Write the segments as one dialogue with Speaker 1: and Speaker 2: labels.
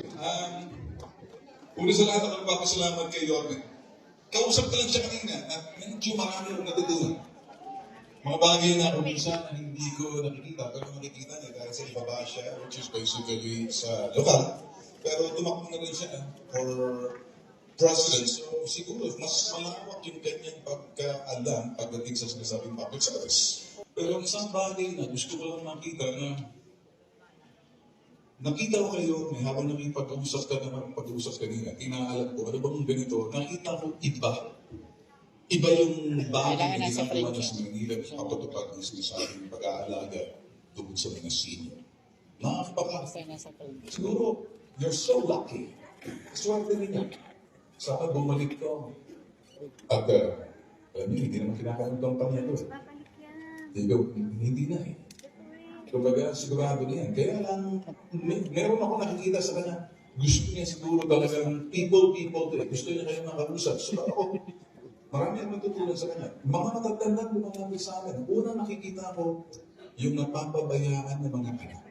Speaker 1: Um, una sa lahat, ako nagpapasalamat kay Yorme. Kausap ko lang siya kanina at medyo marami akong natutunan. Mga bagay na kung minsan hindi ko nakikita, pero nakikita niya dahil sa ibaba siya, which is basically sa lokal. Pero tumakbo na rin siya for president. So siguro, mas malawak yung kanyang pagkaalam pagdating sa sinasabing public service. Pero ang isang bagay na gusto ko lang makita na Nakita ko kayo, may habang nakipag-usap ka naman, pag-usap kanina, tinaalam ko, ano bang ganito, nakita ko iba. Iba yung bagay na ginagawa ng Manila na kapatupad ng sinasabing pag-aalaga tungkol sa mga senior. Nakakapaka. Siguro, you're so lucky. Swerte ninyo. Sana bumalik ko. At, uh, alam niyo, hindi naman kinakain ng eh.
Speaker 2: Yan.
Speaker 1: Hindi, hindi na eh. Kumbaga, sigurado na yan. Kaya lang, may, meron ako nakikita sa kanya. Gusto niya siguro talagang people, people to eh. Gusto niya kayo makausap. So ako, marami ang matutunan sa kanya. Mga matatanda lumalapit sa akin. Unang nakikita ko, yung napapabayaan ng mga anak.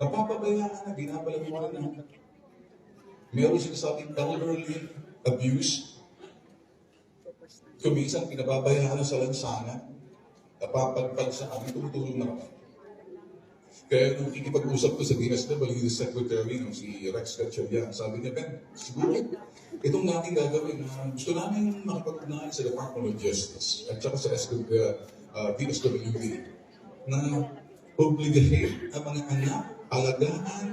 Speaker 1: Napapabayaan na, binabalagyan na. Meron sinasabing elderly abuse. Kuminsan, pinababayaan na sa lansangan napapagpag sa amin, tumutulong na kami. Kaya nung kikipag-usap ko sa DSWD Secretary, no, si Rex Gatchalian, sabi niya, Ben, siguro itong natin gagawin na gusto namin makipag-ugnayan sa Department of Justice at saka sa SW, uh, DSWD na obligahin ang mga anak, alagaan,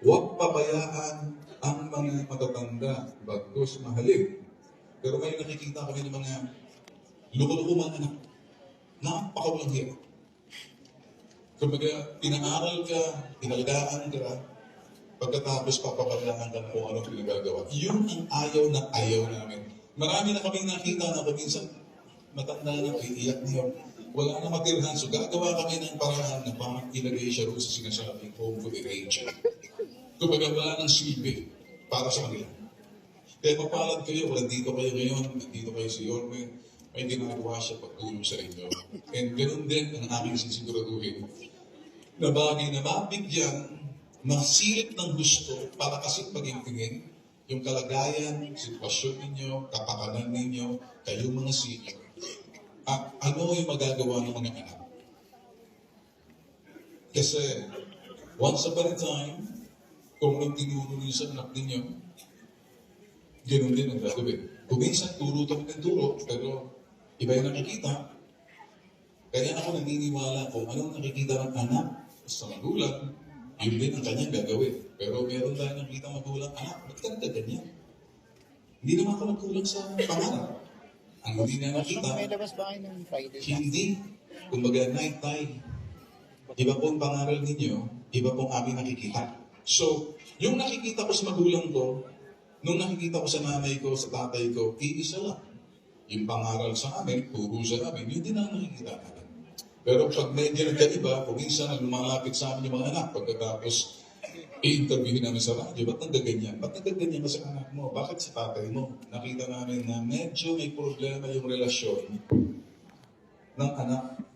Speaker 1: huwag pabayaan ang mga matatanda bagos mahalin. Pero ngayon nakikita kami ng mga loko-loko mga anak napakawalang hirap. Kumbaga, pinaaral ka, pinalagaan ka, pagkatapos papabayaan ka na kung ano pinagagawa. Yun ang ayaw na ayaw namin. Marami na kaming nakita na kung minsan matanda na, iiyak yun. Wala na matirhan. So gagawa kami ng paraan na parang ilagay siya roon sa sinasabing home for the aged. Kumbaga, wala nang silbi para sa kanila. Kaya mapalad kayo, wala dito kayo ngayon, nandito kayo sa Yorme, may ginagawa siya pagtulong sa inyo. And ganun din ang aming sisiguraduhin na bagay na mabigyan ng silip ng gusto para kasi pagingtingin yung kalagayan, sitwasyon ninyo, kapakanan ninyo, kayong mga senior. At ano yung magagawa ng mga anak? Kasi once upon a time, kung anong tinuro niyo sa anak ninyo, ganun din ang gagawin. Kung minsan, turo kami ng turo, pero iba yung nakikita. Kaya ako naniniwala kung anong nakikita ng anak sa magulang, yun din ang kanyang gagawin. Pero meron tayo nakikita magulang, anak, ba't ka nagkaganyan? Hindi naman ako nagkulang sa pangarap. Ang hindi na nakita, hindi. Kumbaga, night time. Iba po ang pangaral ninyo, iba po ang aming nakikita. So, yung nakikita ko sa magulang ko, nung nakikita ko sa nanay ko, sa tatay ko, iisa lang. Yung pangaral sa amin, turo sa amin, yun din ang nakikita namin. Pero pag medyo nagkaiba, kung minsan ang lumalapit sa amin yung mga anak, pagkatapos i-interviewin namin sa radyo, ba't nagaganyan? Ba't nagaganyan ka sa anak mo? Bakit sa tatay mo? Nakita namin na medyo may problema yung relasyon ng anak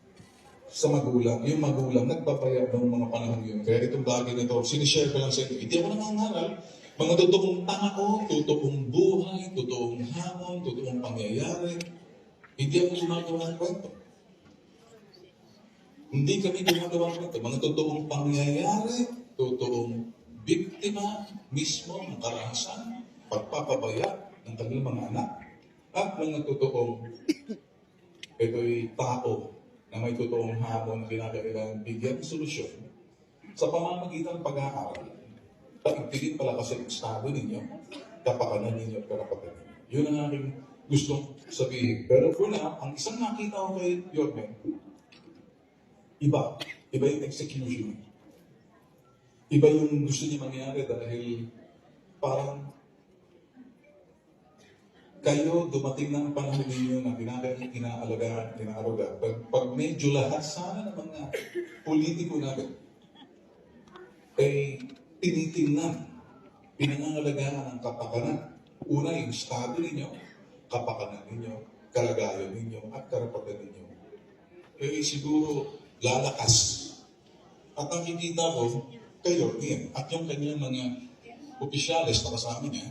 Speaker 1: sa magulang. Yung magulang, nagpapaya ng mga panahon yun. Kaya itong bagay na ito, sinishare ko lang sa inyo. Hindi ako nangangaral. Mga totoong tao, totoong Ng kwento. Hindi kami gumagawa kwento. Mga totoong pangyayari, totoong biktima mismo ng karahasan, pagpapabaya ng kanilang mga anak, at mga totoong ito'y tao na may totoong hamon na kinakailangan bigyan ng solusyon sa pamamagitan ng pag-aaral. Paigtigin pala kasi ang estado ninyo, kapakanan ninyo at karapatan ninyo. Yun ang aking gustong sabihin. Pero for now, ang isang nakita ko kay Yorme, iba. Iba yung execution. Iba yung gusto niya mangyari dahil parang kayo dumating ng panahon ninyo na ginagawa inaalagaan, inaaruga. Pag, pag medyo lahat sana ng mga politiko natin ay tinitingnan, pinangangalagaan ang kapakanan. Una, yung estado ninyo, kapakanan ninyo, kalagayan ninyo, at karapatan ninyo. Eh siguro lalakas. At nakikita ko, kayo din at yung kanyang mga opisyalis na kasama niya